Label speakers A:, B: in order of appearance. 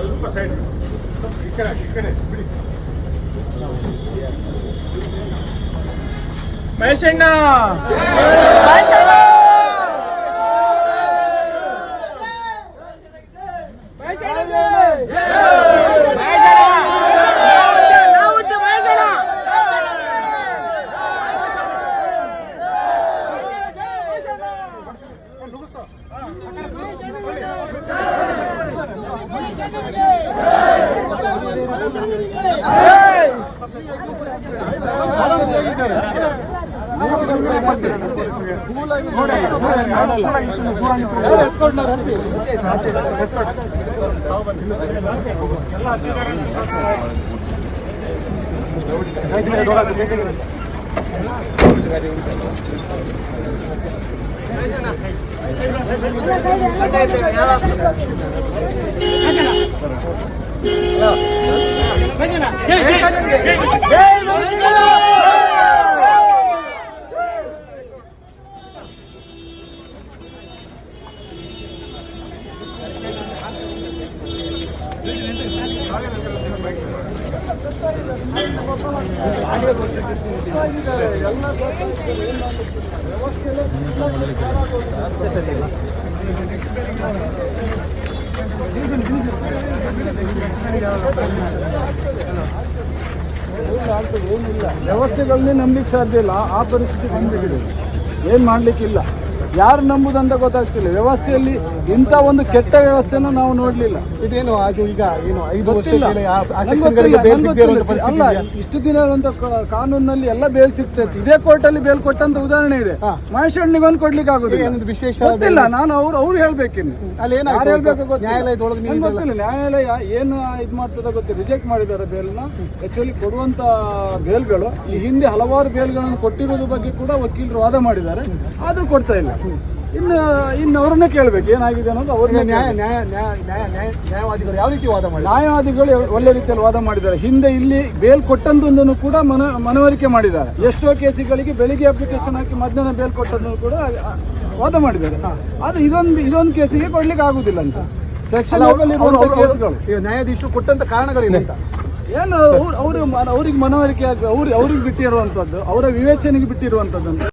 A: ಸ್ವಲ್ಪ ಸೈಡ್ ಈ ಕಡೆ ಈ ಕಡೆ ಬಿಡಿ
B: ಮಹೇಶಣ್ಣ ありがとう。ವ್ಯವಸ್ಥೆಗಳನ್ನೇ ನಂಬಲಿಕ್ಕೆ ಸಾಧ್ಯ ಇಲ್ಲ. ಆ ಪರಿಸ್ಥಿತಿ ಬಂದಿದೆ ಏನು ಮಾಡ್ಲಿಕ್ಕಿಲ್ಲ. ಯಾರು ನಂಬುದಂತ ಗೊತ್ತಾಗ್ತಿಲ್ಲ. ವ್ಯವಸ್ಥೆಯಲ್ಲಿ ಇಂಥ ಒಂದು ಕೆಟ್ಟ ವ್ಯವಸ್ಥೆಯನ್ನು ನಾವು ನೋಡಲಿಲ್ಲ.
A: ಇದೇನು ಅದು ಈಗ ಏನು ಐದು
B: ಅಲ್ಲ ಇಷ್ಟು ದಿನ ಒಂದು ಕ- ಕಾನೂನಿನಲ್ಲಿ ಎಲ್ಲ ಬೇಲ್ ಸಿಗ್ತೈತೆ ಇದೇ ಕೋರ್ಟಲ್ಲಿ ಬೇಲ್ ಕೊಟ್ಟಂತ ಉದಾಹರಣೆ ಇದೆ.
A: ಹಾ.
B: ಒಂದು ಕೊಡ್ಲಿಕ್ಕೆ ಆಗುದಿಲ್ಲ.
A: ವಿಶೇಷ
B: ಗೊತ್ತಿಲ್ಲ. ನಾನು ಅವ್ರು ಅವ್ರು ಹೇಳ್ಬೇಕಿನ್ನು.
A: ಅಲ್ಲಿ
B: ಹೇಳ್ಬೇಕು ಗೊತ್ತಿಲ್ಲ. ನ್ಯಾಯಾಲಯ ಏನು ಇದು ಮಾಡ್ತದ ಗೊತ್ತಿಲ್ಲ. ರಿಜೆಕ್ಟ್ ಮಾಡಿದ್ದಾರೆ ಬೇಲ್ನ. ಆಕ್ಚುಲಿ ಕೊಡುವಂತ ಬೇಲ್ಗಳು ಈ ಹಿಂದೆ ಹಲವಾರು ಬೇಲ್ಗಳನ್ನು ಕೊಟ್ಟಿರೋದ್ರ ಬಗ್ಗೆ ಕೂಡ ವಕೀಲರು ವಾದ ಮಾಡಿದ್ದಾರೆ. ಆದ್ರೂ ಕೊಡ್ತಾ ಇಲ್ಲ. ಇನ್ನು ಇನ್ನು ಅವ್ರನ್ನೇ ಕೇಳ್ಬೇಕು ಏನಾಗಿದೆ ಅನ್ನೋದು ಅವ್ರನ್ನ
A: ನ್ಯಾಯ ನ್ಯಾಯ ನ್ಯಾಯ ನ್ಯಾಯ ನ್ಯಾಯ- ನ್ಯಾಯವಾದಿಗಳು ಯಾವ ರೀತಿ ವಾದ ಮಾಡಿ
B: ನ್ಯಾಯವಾದಿಗಳು ಒಳ್ಳೆ ರೀತಿಯಲ್ಲಿ ವಾದ ಮಾಡಿದ್ದಾರೆ. ಹಿಂದೆ ಇಲ್ಲಿ ಬೇಲ್ ಕೊಟ್ಟಂತೊಂದನ್ನು ಕೂಡ ಮನ ಮನವರಿಕೆ ಮಾಡಿದ್ದಾರೆ. ಎಷ್ಟೋ ಕೇಸುಗಳಿಗೆ ಬೆಳಿಗ್ಗೆ ಅಪ್ಲಿಕೇಶನ್ ಹಾಕಿ ಮಧ್ಯಾಹ್ನ ಬೇಲ್ ಕೊಟ್ಟದನ್ನು ಕೂಡ ವಾದ ಮಾಡಿದ್ದಾರೆ. ಅದು ಇದೊಂದು ಇದೊಂದು ಕೇಸಿಗೆ ಕೊಡ್ಲಿಕ್ಕೆ ಆಗುದಿಲ್ಲ ಅಂತ. ಸೆಕ್ಷನ್ ಕೇಸ್ಗಳು.
A: ನ್ಯಾಯಾಧೀಶರು ಕೊಟ್ಟಂತ ಕಾರಣಗಳಿಲ್ಲ ಅಂತ?
B: ಏನು ಅವರು ಅವ್ರಿಗೆ ಮನವರಿಕೆ ಆಗ ಅವ್ರಿಗೆ ಅವ್ರಿಗೆ ಬಿಟ್ಟಿರುವಂತದ್ದು ಅವರ ವಿವೇಚನೆಗೆ ಬಿಟ್ಟಿರುವಂತದ್ದು ಅಂತ.